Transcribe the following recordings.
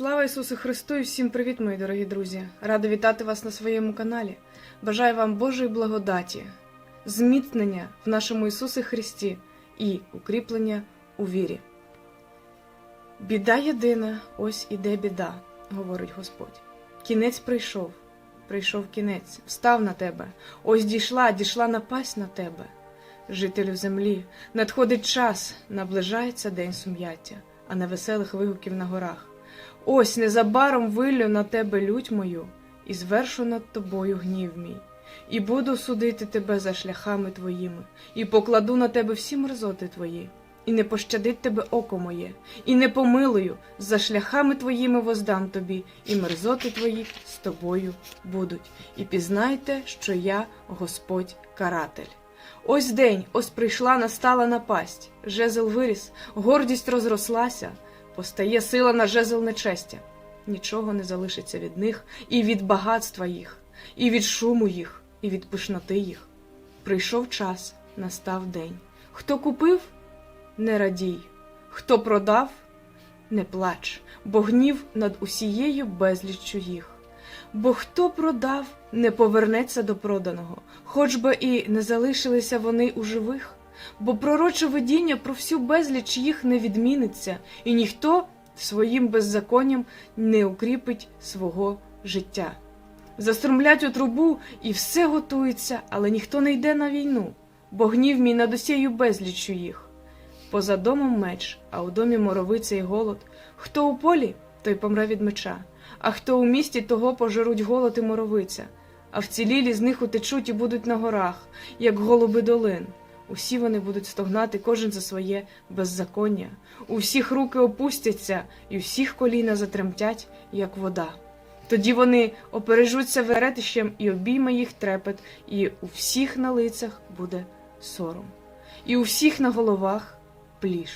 Слава Ісусу Христу і всім привіт, мої дорогі друзі! Рада вітати вас на своєму каналі. Бажаю вам Божої благодаті, зміцнення в нашому Ісусі Христі і укріплення у вірі. Біда єдина, ось іде біда, говорить Господь. Кінець прийшов, прийшов кінець, встав на тебе, ось дійшла, дійшла напасть на тебе. Жителю землі, надходить час, наближається день сум'яття, а не веселих вигуків на горах. Ось незабаром виллю на тебе лють мою, і звершу над тобою гнів мій, і буду судити тебе за шляхами твоїми, і покладу на тебе всі мерзоти твої, і не пощадить тебе око моє, і не помилую, за шляхами твоїми воздам тобі, і мерзоти твої з тобою будуть. І пізнайте, що я Господь каратель. Ось день, ось прийшла, настала напасть, жезл виріс, гордість розрослася, постає сила на жезл нечестя. Нічого не залишиться від них, і від багатства їх, і від шуму їх, і від пишноти їх. Прийшов час, настав день. Хто купив, не радій, хто продав, не плач, бо гнів над усією безліччю їх. Бо хто продав, не повернеться до проданого, хоч би і не залишилися вони у живих, бо пророче видіння про всю безліч їх не відміниться, і ніхто своїм беззаконням не укріпить свого життя. Заструмлять у трубу, і все готується, але ніхто не йде на війну, бо гнів мій над усією безліччю їх. Поза домом меч, а у домі моровиця й голод. Хто у полі, той помре від меча, а хто у місті, того пожеруть голод і моровиця, а вцілілі з них утечуть і будуть на горах, як голуби долин. Усі вони будуть стогнати кожен за своє беззаконня, у всіх руки опустяться, і всіх коліна затремтять, як вода. Тоді вони опережуться веретищем, і обійме їх трепет, і у всіх на лицях буде сором, і у всіх на головах пліш.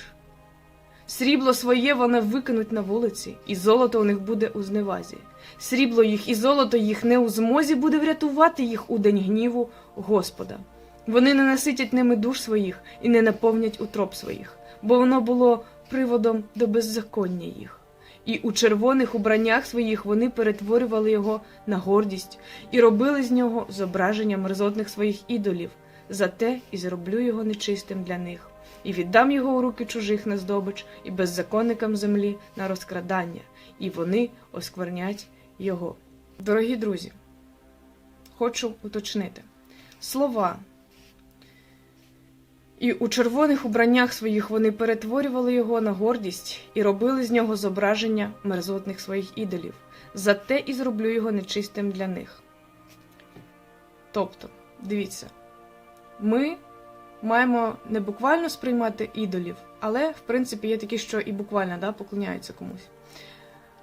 Срібло своє вони викинуть на вулиці, і золото у них буде у зневазі. Срібло їх і золото їх не у змозі буде врятувати їх у день гніву Господа. Вони не наситять ними душ своїх і не наповнять утроб своїх, бо воно було приводом до беззаконня їх. І у червоних убраннях своїх вони перетворювали його на гордість і робили з нього зображення мерзотних своїх ідолів. Зате і зроблю його нечистим для них, і віддам його у руки чужих на здобич, і беззаконникам землі на розкрадання, і вони осквернять його. Дорогі друзі, хочу уточнити слова. І у червоних убраннях своїх вони перетворювали його на гордість і робили з нього зображення мерзотних своїх ідолів. Зате і зроблю його нечистим для них. Тобто, дивіться, ми маємо не буквально сприймати ідолів, але, в принципі, є такі, що і буквально да, поклоняються комусь.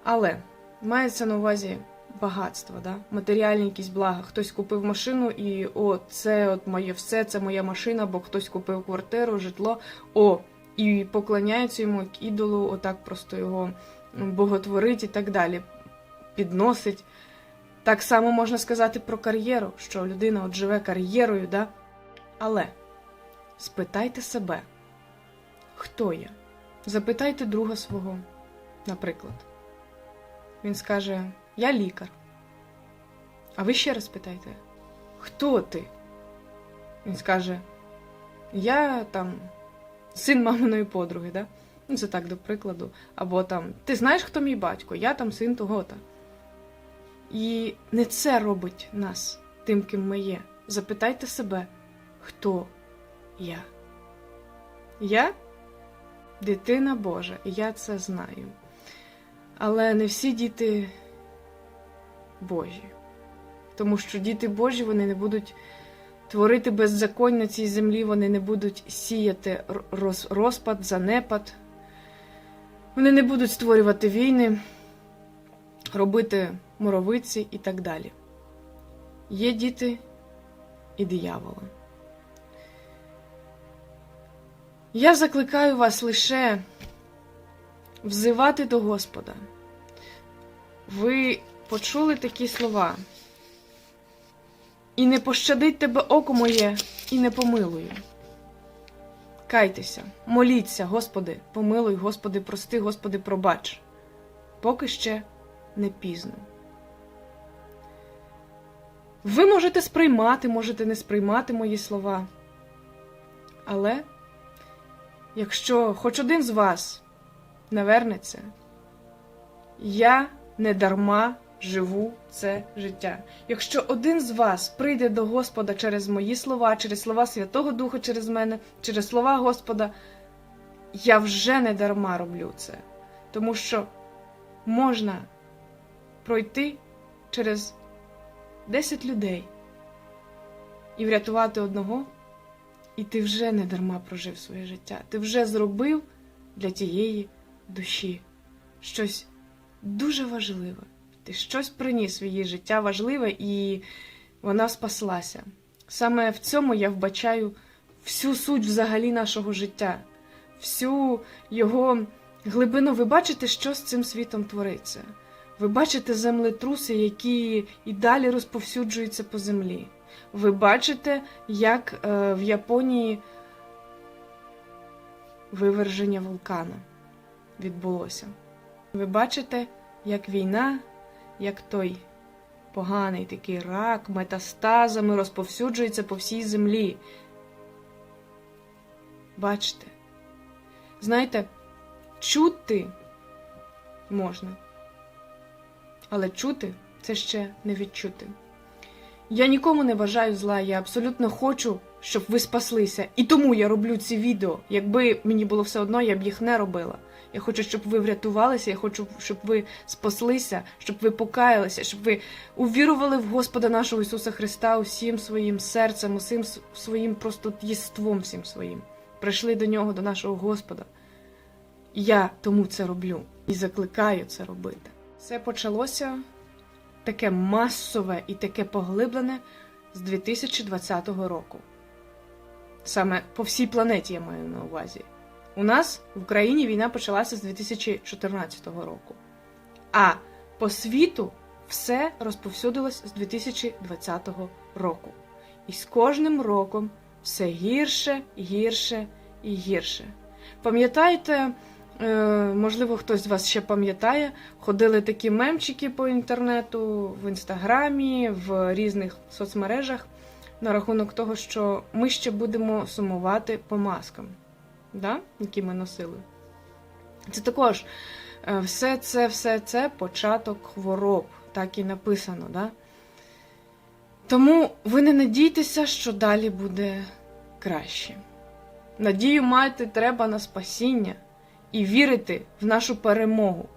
Але мається на увазі багатство, да? матеріальні якісь блага. Хтось купив машину, і о, це от моє все, це моя машина, бо хтось купив квартиру, житло, о, і поклоняється йому як ідолу, отак просто його боготворить і так далі, підносить. Так само можна сказати про кар'єру, що людина от живе кар'єрою, да? але спитайте себе, хто я? Запитайте друга свого, наприклад. Він скаже: Я лікар. А ви ще раз питайте, хто ти? Він скаже: Я там син маминої подруги, да? Ну, це так, до прикладу. Або там, ти знаєш, хто мій батько? Я там син того-то. І не це робить нас тим, ким ми є. Запитайте себе, хто я? Я дитина Божа, і я це знаю. Але не всі діти Божі. Тому що діти Божі вони не будуть творити беззаконня на цій землі, вони не будуть сіяти роз, розпад, занепад, вони не будуть створювати війни, робити моровиці і так далі. Є діти і диявола. Я закликаю вас лише взивати до Господа. Ви почули такі слова. І не пощадить тебе око моє, і не помилую. Кайтеся, моліться, Господи, помилуй, Господи, прости, Господи, пробач. поки ще не пізно. Ви можете сприймати, можете не сприймати мої слова. Але якщо хоч один з вас не вернеться, я не дарма живу це життя. Якщо один з вас прийде до Господа через мої слова, через слова Святого Духа через мене, через слова Господа, я вже не дарма роблю це. Тому що можна пройти через 10 людей і врятувати одного, і ти вже не дарма прожив своє життя. Ти вже зробив для тієї душі щось дуже важливе. Ти щось приніс в її життя важливе, і вона спаслася. Саме в цьому я вбачаю всю суть взагалі нашого життя, всю його глибину. Ви бачите, що з цим світом твориться. Ви бачите землетруси, які і далі розповсюджуються по землі. Ви бачите, як е, в Японії виверження вулкана відбулося. Ви бачите, як війна, як той поганий такий рак метастазами розповсюджується по всій землі. Бачите? Знаєте, чути можна, але чути це ще не відчути. Я нікому не бажаю зла, я абсолютно хочу, щоб ви спаслися. І тому я роблю ці відео. Якби мені було все одно, я б їх не робила. Я хочу, щоб ви врятувалися, я хочу, щоб ви спаслися, щоб ви покаялися, щоб ви увірували в Господа нашого Ісуса Христа усім своїм серцем, усім своїм просто єством всім своїм. Прийшли до нього, до нашого Господа. Я тому це роблю і закликаю це робити. Все почалося таке масове і таке поглиблене з 2020 року. Саме по всій планеті я маю на увазі. У нас в Україні війна почалася з 2014 року. А по світу все розповсюдилось з 2020 року. І з кожним роком все гірше, гірше і гірше. Пам'ятаєте, е, можливо, хтось з вас ще пам'ятає, ходили такі мемчики по інтернету, в інстаграмі, в різних соцмережах на рахунок того, що ми ще будемо сумувати по маскам да? які ми носили. Це також е, все це все це початок хвороб, так і написано. Да? Тому ви не надійтеся, що далі буде краще. Надію мати треба на спасіння і вірити в нашу перемогу.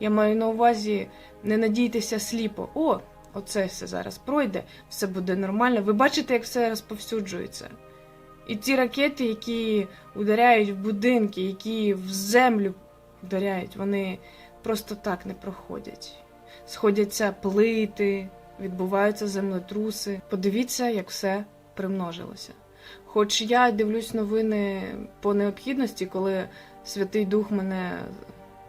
Я маю на увазі не надійтеся сліпо. О, оце все зараз пройде, все буде нормально. Ви бачите, як все розповсюджується. І ці ракети, які ударяють в будинки, які в землю ударяють, вони просто так не проходять. Сходяться плити, відбуваються землетруси. Подивіться, як все примножилося. Хоч я дивлюсь новини по необхідності, коли Святий Дух мене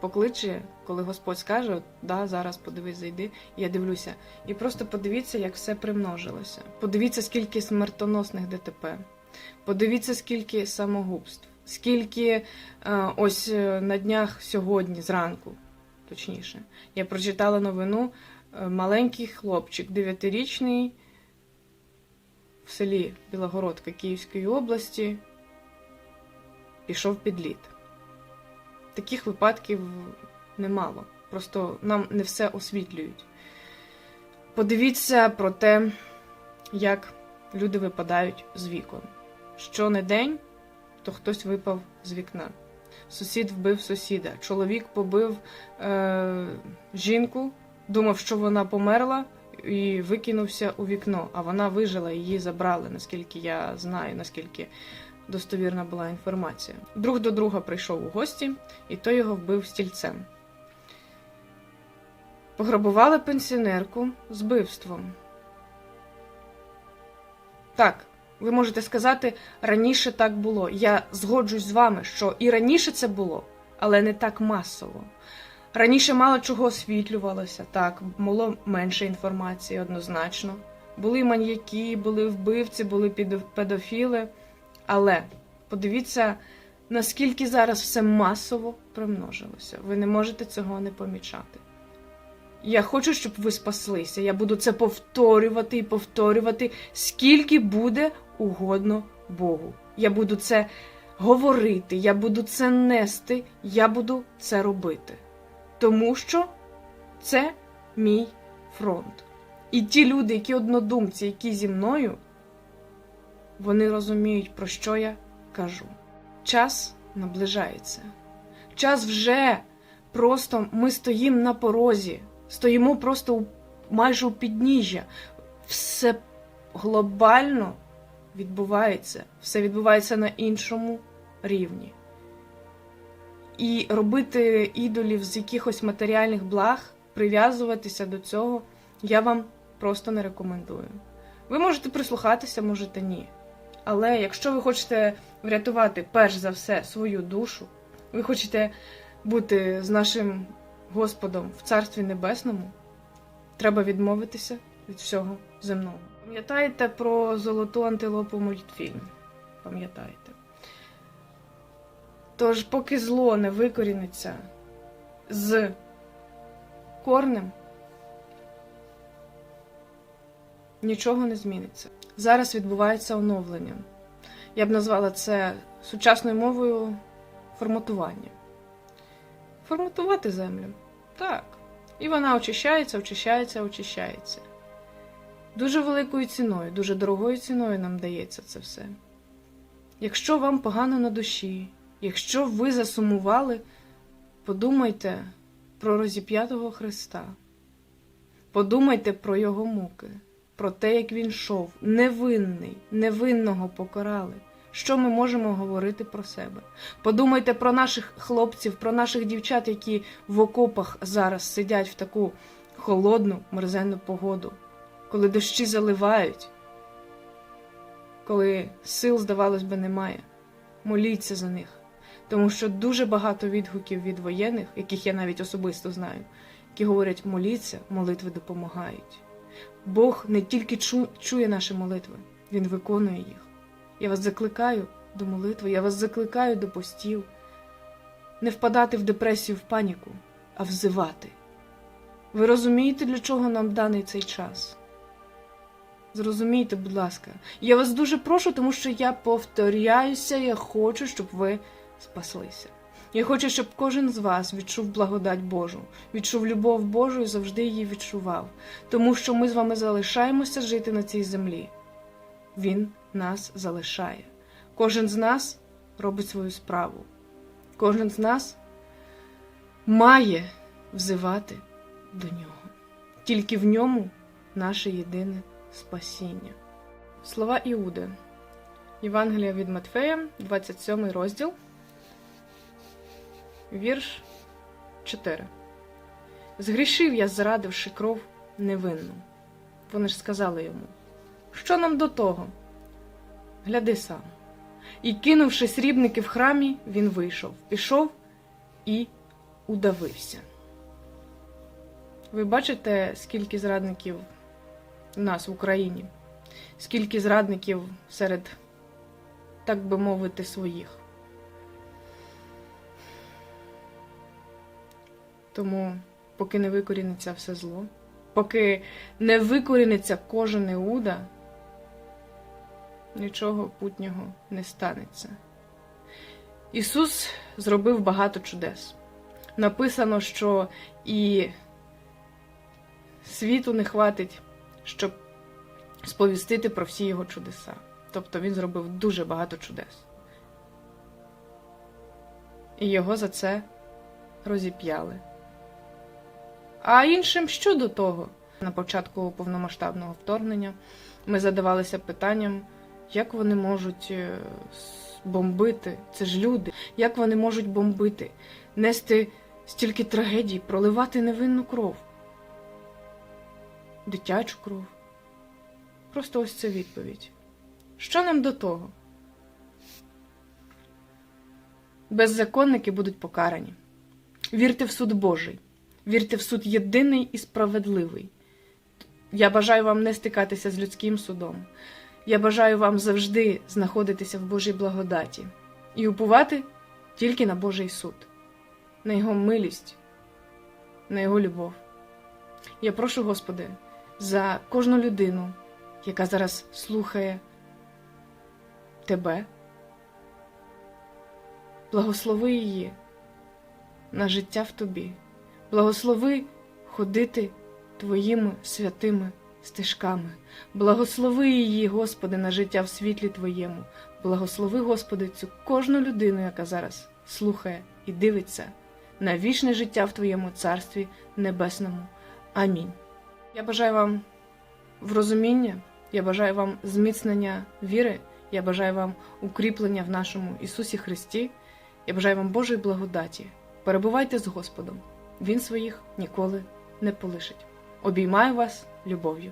покличе, коли Господь скаже, от, да, зараз подивись, зайди, я дивлюся. І просто подивіться, як все примножилося. Подивіться, скільки смертоносних ДТП. Подивіться, скільки самогубств, скільки е, ось е, на днях сьогодні, зранку, точніше, я прочитала новину. е, Маленький хлопчик, 9-річний, в селі Білогородка Київської області, пішов під лід. Таких випадків немало. Просто нам не все освітлюють. Подивіться про те, як люди випадають з вікон. Що не день, то хтось випав з вікна. Сусід вбив сусіда. Чоловік побив е, жінку, думав, що вона померла, і викинувся у вікно. А вона вижила, її забрали, наскільки я знаю, наскільки достовірна була інформація. Друг до друга прийшов у гості, і той його вбив стільцем. Пограбували пенсіонерку з вбивством. Так, ви можете сказати, раніше так було. Я згоджусь з вами, що і раніше це було, але не так масово. Раніше мало чого освітлювалося, так, було менше інформації однозначно. Були маньяки, були вбивці, були педофіли. Але подивіться наскільки зараз все масово примножилося. Ви не можете цього не помічати. Я хочу, щоб ви спаслися. Я буду це повторювати і повторювати, скільки буде угодно Богу. Я буду це говорити, я буду це нести, я буду це робити. Тому що це мій фронт. І ті люди, які однодумці, які зі мною, вони розуміють, про що я кажу. Час наближається. Час вже просто ми стоїмо на порозі, стоїмо просто майже у підніжжя. Все глобально відбувається, все відбувається на іншому рівні. І робити ідолів з якихось матеріальних благ, прив'язуватися до цього, я вам просто не рекомендую. Ви можете прислухатися, можете ні. Але якщо ви хочете врятувати перш за все свою душу, ви хочете бути з нашим Господом в Царстві Небесному, треба відмовитися від всього земного. Пам'ятаєте про золоту антилопу мультфільм? Пам'ятаєте? Тож, поки зло не викоріниться з корнем, нічого не зміниться. Зараз відбувається оновлення. Я б назвала це сучасною мовою форматування. Форматувати землю. Так. І вона очищається, очищається, очищається. Дуже великою ціною, дуже дорогою ціною нам дається це все. Якщо вам погано на душі, якщо ви засумували, подумайте про розіп'ятого Христа. Подумайте про його муки, про те, як він йшов, невинний, невинного покарали. Що ми можемо говорити про себе? Подумайте про наших хлопців, про наших дівчат, які в окопах зараз сидять в таку холодну, мерзенну погоду, коли дощі заливають, коли сил, здавалось би, немає. Моліться за них, тому що дуже багато відгуків від воєнних, яких я навіть особисто знаю, які говорять: моліться, молитви допомагають. Бог не тільки чує наші молитви, Він виконує їх. Я вас закликаю до молитви, я вас закликаю до постів, не впадати в депресію, в паніку, а взивати. Ви розумієте, для чого нам даний цей час? Зрозумійте, будь ласка. Я вас дуже прошу, тому що я повторяюся, я хочу, щоб ви спаслися. Я хочу, щоб кожен з вас відчув благодать Божу, відчув любов Божу і завжди її відчував, тому що ми з вами залишаємося жити на цій землі. Він нас залишає. Кожен з нас робить свою справу. Кожен з нас має взивати до нього. Тільки в ньому наше єдине спасіння. Слова Іуди. Євангелія від Матфея, 27 розділ, вірш 4. Згрішив я, зрадивши кров невинну. Вони ж сказали йому. Що нам до того? Гляди сам. І, кинувши срібники в храмі, він вийшов, пішов і удавився. Ви бачите, скільки зрадників у нас в Україні? Скільки зрадників серед, так би мовити, своїх. Тому, поки не викоріниться все зло, поки не викоріниться кожен Іуда, нічого путнього не станеться. Ісус зробив багато чудес. Написано, що і світу не хватить, щоб сповістити про всі його чудеса. Тобто він зробив дуже багато чудес. І його за це розіп'яли. А іншим що до того? На початку повномасштабного вторгнення ми задавалися питанням, як вони можуть е, бомбити, це ж люди, як вони можуть бомбити, нести стільки трагедій, проливати невинну кров, дитячу кров. Просто ось це відповідь. Що нам до того? Беззаконники будуть покарані. Вірте в суд Божий, вірте в суд єдиний і справедливий. Я бажаю вам не стикатися з людським судом. Я бажаю вам завжди знаходитися в Божій благодаті і упувати тільки на Божий суд, на Його милість, на Його любов. Я прошу, Господи, за кожну людину, яка зараз слухає Тебе, благослови її на життя в Тобі, благослови ходити Твоїми святими стежками, благослови її, Господи, на життя в світлі Твоєму, благослови, Господи, цю кожну людину, яка зараз слухає і дивиться на вічне життя в Твоєму Царстві Небесному. Амінь. Я бажаю вам врозуміння, я бажаю вам зміцнення віри, я бажаю вам укріплення в нашому Ісусі Христі, я бажаю вам Божої благодаті. Перебувайте з Господом, Він своїх ніколи не полишить. Обіймаю вас любов'ю.